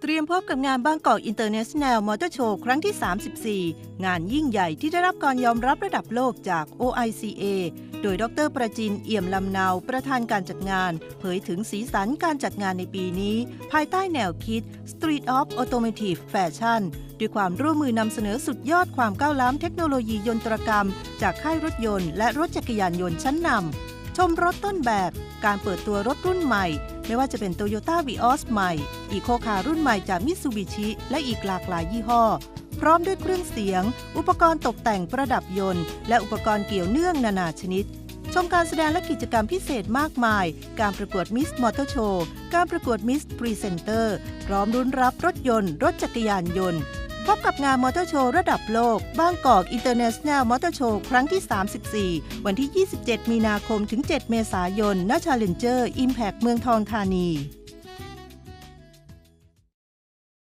เตรียมพบกับงานบางกอกอินเตอร์เนชั่นแนลมอเตอร์โชว์ครั้งที่ 34 งานยิ่งใหญ่ที่ได้รับการยอมรับระดับโลกจาก OICA โดยดรประจินเอี่ยมลำเนาประธานการจัดงาน เผยถึงสีสันการจัดงานในปีนี้ ภายใต้แนวคิด Street of Automotive Fashion ด้วยความร่วมมือนำเสนอสุดยอดความก้าวล้ำเทคโนโลยียนตรกรรม จากค่ายรถยนต์และรถจักรยานยนต์ชั้นนำชมรถต้นแบบ การเปิดตัวรถรุ่นใหม่ ไม่ว่าจะเป็น Toyota v อ o s ใหม่ อีโคคารุ่นใหม่จากมิ t ซูบิชิและอีกหลากหลายยี่ห้อ พร้อมด้วยเครื่องเสียง อุปกรณ์ตกแต่งประดับยนต์ และอุปกรณ์เกี่ยวเนื่องนานาชนิด ชมการแสดงและกิจกรรมพิเศษมากมาย การประกวดมิสมอเตอร์โชว์การประกวดมิสพรีเซนเตอร์พร้อมรุ้นรับรถยนต์ รถจักรยานยนต์ พบกับงานมอเตอร์โชว์ระดับโลกบางกอกอินเตอร์เนชั่นแนลมอเตอร์โชว์ครั้งที่ 34 วันที่ 27 มีนาคมถึง 7 เมษายนณชาเลนเจอร์อิมแพกเมืองทองธานี